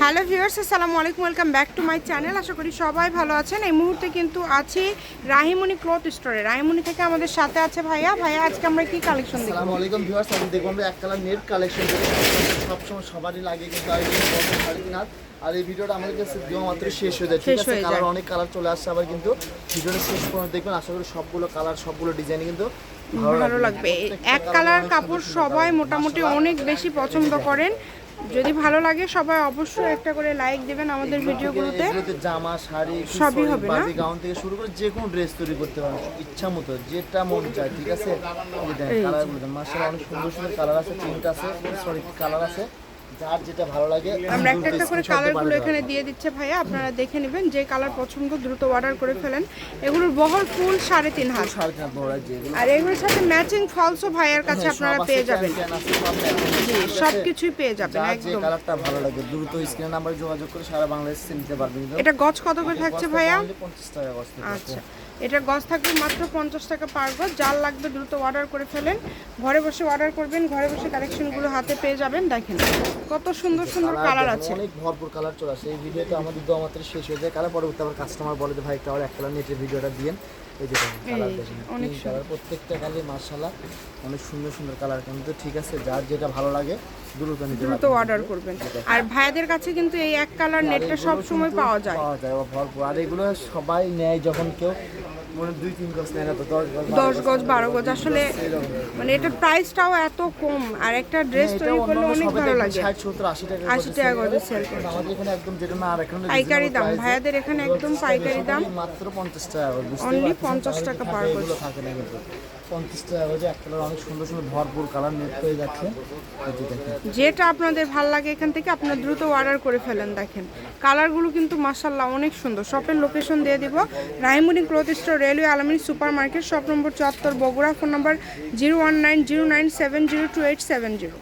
Hello viewers আসসালামু আলাইকুম welcome back to my channel. আশা করি সবাই ভালো আছেন। এই মুহূর্তে কিন্তু আছি রাহিমণি ক্লথ স্টোরে। রাহিমণি থেকে আমাদের সাথে আছে ভাইয়া। ভাইয়া আজকে আমরা কি কালেকশন দেখব? আসসালামু আলাইকুম ভিউয়ার্স আমি দেখব আমরা এক কালার নেট কালেকশন সবসময় সবারই লাগে কিন্তু আর আর এই ভিডিওটা আমাদের কাছে দেওয়া মাত্র শেষ হয়ে যায়। ঠিক আছে কালার অনেক কালার চলে আসছে আবার কিন্তু ভিডিওটা শেষ পর্যন্ত দেখবেন। আশা করি সবগুলো কালার সবগুলো ডিজাইন কিন্তু ভালো লাগবে। এক কালার কাপড় সবাই মোটামুটি অনেক বেশি পছন্দ করেন। যদি ভালো লাগে সবাই অবশ্যই একটা করে লাইক দেবেন আমাদের ভিডিওগুলোতে। জামা শাড়ি সবই হবে না? গাউন থেকে শুরু করে যে কোনো ড্রেস তৈরি করতে পারেন ইচ্ছা মতো যেটা মন চায় ঠিক আছে? এই দেখেন কালারগুলো মাশাআল্লাহ অনেক সুন্দর সুন্দর কালার আছে প্রিন্ট আছে সরি কালার আছে। যার যেটা ভালো লাগে আমরা একটা একটা করে কালারগুলো এখানে দিয়ে দিচ্ছে ভাইয়া আপনারা দেখে নেবেন যে কালার পছন্দ দ্রুত অর্ডার করে ফেলেন। এগুলোর বহর ফুল সাড়ে তিন হাত। আর এগুলোর সাথে ম্যাচিং ফলসও ভাইয়ের কাছে আপনারা পেয়ে যাবেন। জি সব কিছুই পেয়ে যাবেন একদম। কালারটা ভালো লাগে দ্রুত স্ক্রিন নাম্বারে যোগাযোগ করে সারা বাংলাদেশে নিতে পারবেন। এটা গজ কত করে থাকছে ভাইয়া? পঞ্চাশ টাকা কষ্ট আচ্ছা এটা গজ থাকবে মাত্র পঞ্চাশ টাকা পার গজ। যার লাগবে দ্রুত অর্ডার করে ফেলেন। ঘরে বসে অর্ডার করবেন ঘরে বসে কালেকশনগুলো হাতে পেয়ে যাবেন দেখেন। কত সুন্দর সুন্দর কালার আছে। অনেক ভরপুর কালার চলে আসে। এই ভিডিওটা আমাদের দেওয়া মাত্র শেষ হয়ে যায়। কালার পরবর্তী আবার কাস্টমার বলে যে ভাই একটা এক কালার নেটের ভিডিওটা দিয়েন। এই যে কালার দেখেন অনেক কালার প্রত্যেকটা কালার মার্শাল্লাহ অনেক সুন্দর সুন্দর কালার কিন্তু ঠিক আছে যার যেটা ভালো লাগে দ্রুত নিতে দ্রুত অর্ডার করবেন। আর ভাইয়াদের কাছে কিন্তু এই এক কালার নেটটা সব সময় পাওয়া যায়। পাওয়া যায় ভরপুর। আর এগুলো সবাই নেয় যখন কেউ। দশ গজ বারো গজ আসলে মানে এটার প্রাইসটাও এত কম আর একটা ড্রেস তৈরি করলে অনেক ভালো লাগে। আশি টাকা গজে সেল পাইকারি দাম ভাইয়াদের এখানে একদম পাইকারি দাম। মাত্র পঞ্চাশ টাকা পারছেন? 50 টাকা পার গজ। যেটা আপনাদের ভালো লাগে এখান থেকে, আপনার দ্রুত অর্ডার করে ফেলেন, দেখেন। কালারগুলো কিন্তু মাসাল্লাহ অনেক সুন্দর। শপের লোকেশন দিয়ে দিব। Rahimuni cloth store, railway Alamin supermarket shop number চুয়াত্তর, Bogura, phone number zero one nine zero nine seven zero two eight seven zero.